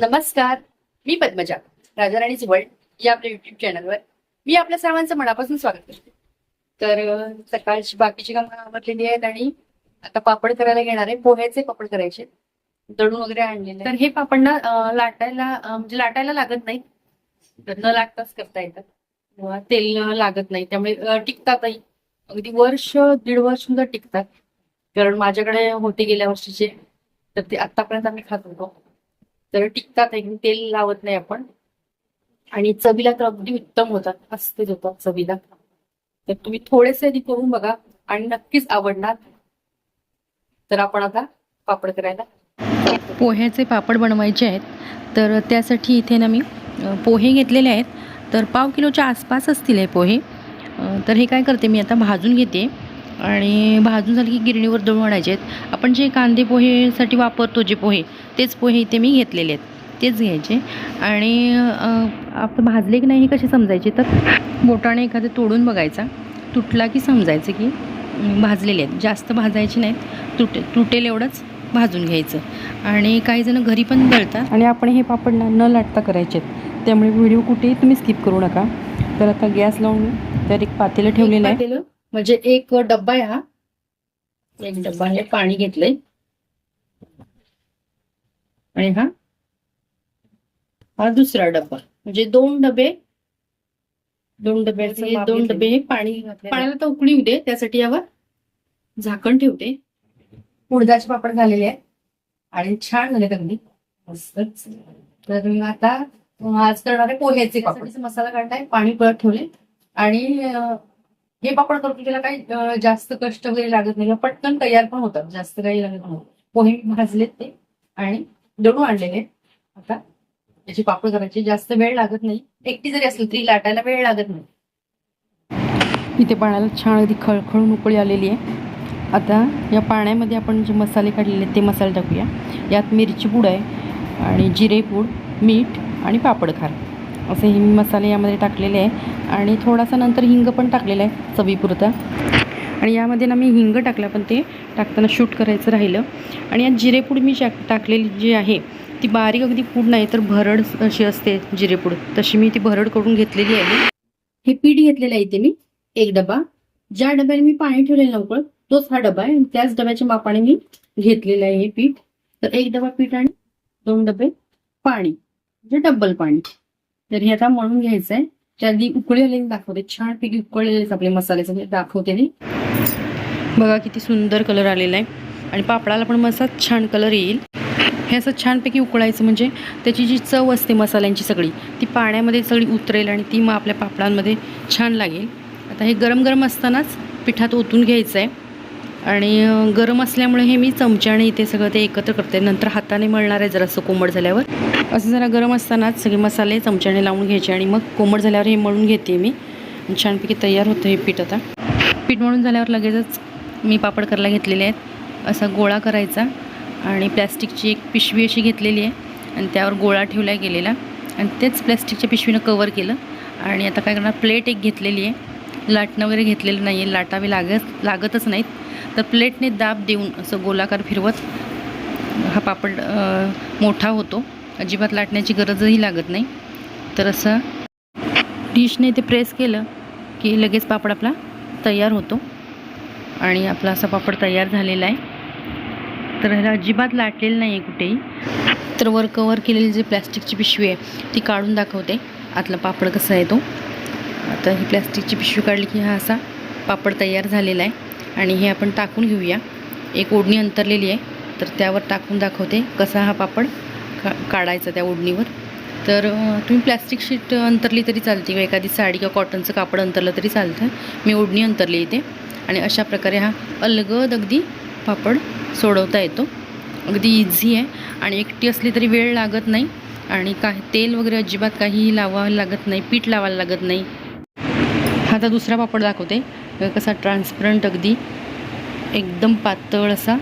नमस्कार मी पद्मजा राजाराणीच वर्ल्ड या आपल्या युट्यूब चॅनलवर मी आपल्या सर्वांचं मनापासून स्वागत करते. तर सकाळची बाकीची कामं आवडलेली आहेत आणि आता पापड करायला घेणार आहे पोह्याचे पापड करायचे दळून वगैरे आणलेले तर हे पापड ना लाटायला म्हणजे लाटायला लागत नाही तर न लागताच करता येतात. तेल लागत नाही. त्यामुळे टिकतातही. अगदी वर्ष दीड वर्ष सुद्धा टिकतात. कारण माझ्याकडे होते गेल्या वर्षीचे तर ते आतापर्यंत आम्ही खात होतो. तर टिकतात एकदम तेल लावत नाही आपण. आणि चवीला तर अगदी उत्तम होतात. मस्तच होतात चवीला. तर तुम्ही थोडेसे आधी करून बघा. आणि नक्कीच आवडणार. तर आपण आता पापड करायला. पोह्याचे पापड बनवायचे आहेत. तर त्यासाठी इथे ना मी पोहे घेतलेले आहेत. तर पाव किलोच्या आसपास असतील हे पोहे. तर हे काय करते मी आता भाजून घेते. आणि भाजून झाले की गिरणीवर दळून आणायचे आहेत. आपण जे कांदे पोहेसाठी वापरतो जे पोहे तेच पोहे इथे मी घेतलेले आहेत. तेच घ्यायचे. आणि आपण भाजले की नाही हे कसे समजायचे? तर बोटाने एखादं तोडून बघायचा. तुटला की समजायचं की भाजलेले आहेत. जास्त भाजायचे नाहीत. तुटे तुटेल एवढंच भाजून घ्यायचं. आणि काही जण घरी पण दळतात. आणि आपण हे पापड ना न लाटता करायचे आहेत त्यामुळे व्हिडिओ कुठेही तुम्ही स्किप करू नका. तर आता गॅस लावून त्यात एक पातेलं ठेवलेलं आहे. म्हणजे एक डब्बा आहे हा. एक डब्बा आहे पाणी घेतलंय. आणि हा. हा दुसरा डब्बा. म्हणजे दोन डबे दोन डब्याचे दोन. डबे हे पाणी पाण्याला तर उकळी येऊ दे त्यासाठी यावर झाकण ठेवते. उडदाचे पापड झालेले आहेत. आणि छान झाले अगदी. मस्तच तर मी आता आज करणार आहे पोह्याचे पापड. मसाला काढलाय पाणी पळत ठेवले. आणि हे पापड करतो त्याला काही जास्त कष्ट वगैरे लागत नाही पटकन तयार पण होतात जास्त काही लागत नाही. पोहे भाजलेत ते आणि दळून आणलेले. आता त्याची पापड करायची जास्त वेळ लागत नाही. एकटी जरी असली तरी लाटायला वेळ लागत नाही. इथे पाण्याला छान अगदी खळखळून उकळी आलेली आहे. आता या पाण्यामध्ये आपण जे मसाले काढलेले आहेत ते मसाले टाकूया. यात मिरची पूड आहे आणि जिरे पूड मीठ आणि पापड खार असे हे मी मसाले यामध्ये टाकलेले आहे. आणि थोडासा नंतर हिंग पण टाकलेला आहे चवीपुरता. आणि यामध्ये ना मी हिंग टाकला पण ते टाकताना शूट करायचं राहिलं. आणि यात जिरेपूड मी टाक टाकलेली जी आहे ती बारीक अगदी पूड नाही तर भरड अशी असते जिरेपूड तशी मी ती भरड करून घेतलेली आहे. हे पीठ घेतलेलं आहे इथे मी एक डबा. ज्या डब्याने मी पाणी ठेवलेलं नव्हतं तोच हा डबा आहे. आणि त्याच डब्याच्या मापाने मी घेतलेलं आहे हे पीठ. तर एक डबा पीठ आणि दोन डबे पाणी म्हणजे डब्बल पाणी. तर हे आता मळून घ्यायचं आहे त्या आधी उकळी दाखवते. छानपैकी उकळलेले आपले मसाले सगळे दाखवते मी. बघा किती सुंदर कलर आलेला आहे. आणि पापडाला पण मस्त छान कलर येईल. हे असं छानपैकी उकळायचं म्हणजे त्याची जी चव असते मसाल्यांची सगळी ती पाण्यामध्ये सगळी उतरेल आणि ती मग आपल्या पापडांमध्ये छान लागेल. आता हे गरम गरम असतानाच पिठात ओतून घ्यायचं आहे आणि गरम असल्यामुळे हे मी चमच्याने इथे सगळं ते एकत्र करते. नंतर हाताने मळणार आहे जरासं कोमट झाल्यावर. असं जरा गरम असतानाच सगळे मसाले चमच्याने लावून घ्यायचे आणि मग कोमट झाल्यावर हे मळून घेते मी. छानपैकी तयार होतं हे पीठ आता. पीठ मळून झाल्यावर लगेचच मी पापड करायला घेतलेले आहेत. असा गोळा करायचा आणि प्लॅस्टिकची एक पिशवी अशी घेतलेली आहे आणि त्यावर गोळा ठेवला गेलेला. आणि तेच प्लॅस्टिकच्या पिशवीनं कवर केलं. आणि आता काय करणार प्लेट एक घेतलेली आहे. लाटणं वगैरे घेतलेलं नाही आहे. लाटावे लागत लागतच नाहीत. तर प्लेटने दाब देऊन असं गोलाकार फिरवत हा पापड मोठा होतो. अजिबात लाटण्याची गरजही लागत नाही. तर असं डिशने ते प्रेस केलं की लगेच पापड आपला तयार होतो. आणि आपला असा पापड तयार झालेला आहे. तर ह्याला अजिबात लाटलेलं नाही आहे कुठेही. तर वर कवर केलेली जी प्लॅस्टिकची पिशवी आहे ती काढून दाखवते. आतला पापड कसा आहे तो. आता ही प्लॅस्टिकची पिशवी काढली की हा असा पापड तयार झालेला आहे. आणि हे आपण टाकून घेऊया. एक ओढणी अंतरलेली आहे. तर त्यावर टाकून दाखवते कसा हा पापड का काढायचा त्या ओढणीवर. तर तुम्ही प्लॅस्टिक शीट अंतरली तरी चालते किंवा एखादी साडी किंवा कॉटनचं कापड अंतरलं तरी चालतं. मी ओढणी अंतरली इथे. आणि अशा प्रकारे हा अलगद अगदी पापड सोडवता येतो. अगदी इझी आहे. आणि एकटी असली तरी वेळ लागत नाही. आणि काही तेल वगैरे अजिबात काहीही लावावं लागत नाही. पीठ लावायला लागत नाही. हा आता दुसरा पापड दाखवते. कसा ट्रान्सपरंट अगदी एकदम पातळ असा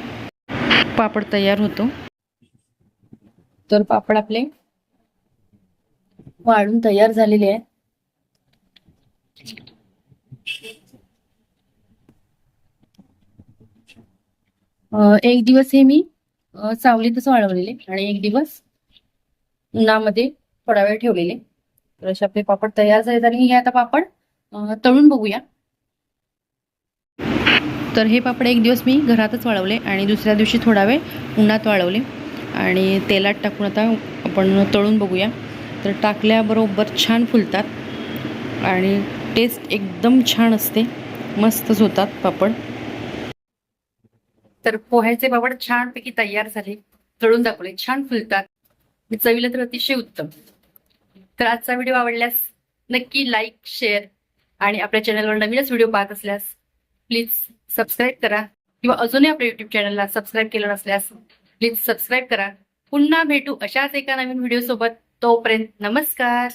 पापड तयार होतो. तर पापड आपले वाळून तयार झालेले आहे एक दिवस हे मी अं, सावलीतच वाळवलेले आणि एक दिवस उन्हामध्ये थोडा वेळ ठेवलेले. तर असे आपले पापड तयार झालेत आणि हे आता पापड तळून बघूया. तर हे पापड एक दिवस मी घरातच वाळवले आणि दुसऱ्या दिवशी थोडा वेळ उन्हात वाळवले. आणि तेलात टाकून आता आपण तळून बघूया. तर टाकल्याबरोबर छान फुलतात आणि टेस्ट एकदम छान असते. मस्तच होतात पापड. तर पोह्याचे पापड छानपैकी तयार झाले. तळून दाखवले. छान फुलतात. चवीला तर अतिशय उत्तम. तर आजचा व्हिडिओ आवडल्यास नक्की लाईक शेअर आणि आपल्या चॅनलवर नवीनच व्हिडिओ पाहत असल्यास प्लीज सबस्क्राईब करा. किंवा अजूनही आपल्या युट्यूब चॅनलला सबस्क्राईब केलं नसल्यास प्लीज सबस्क्राईब करा. पुन्हा भेटू अशाच एका नवीन व्हिडिओ सोबत. तोपर्यंत नमस्कार.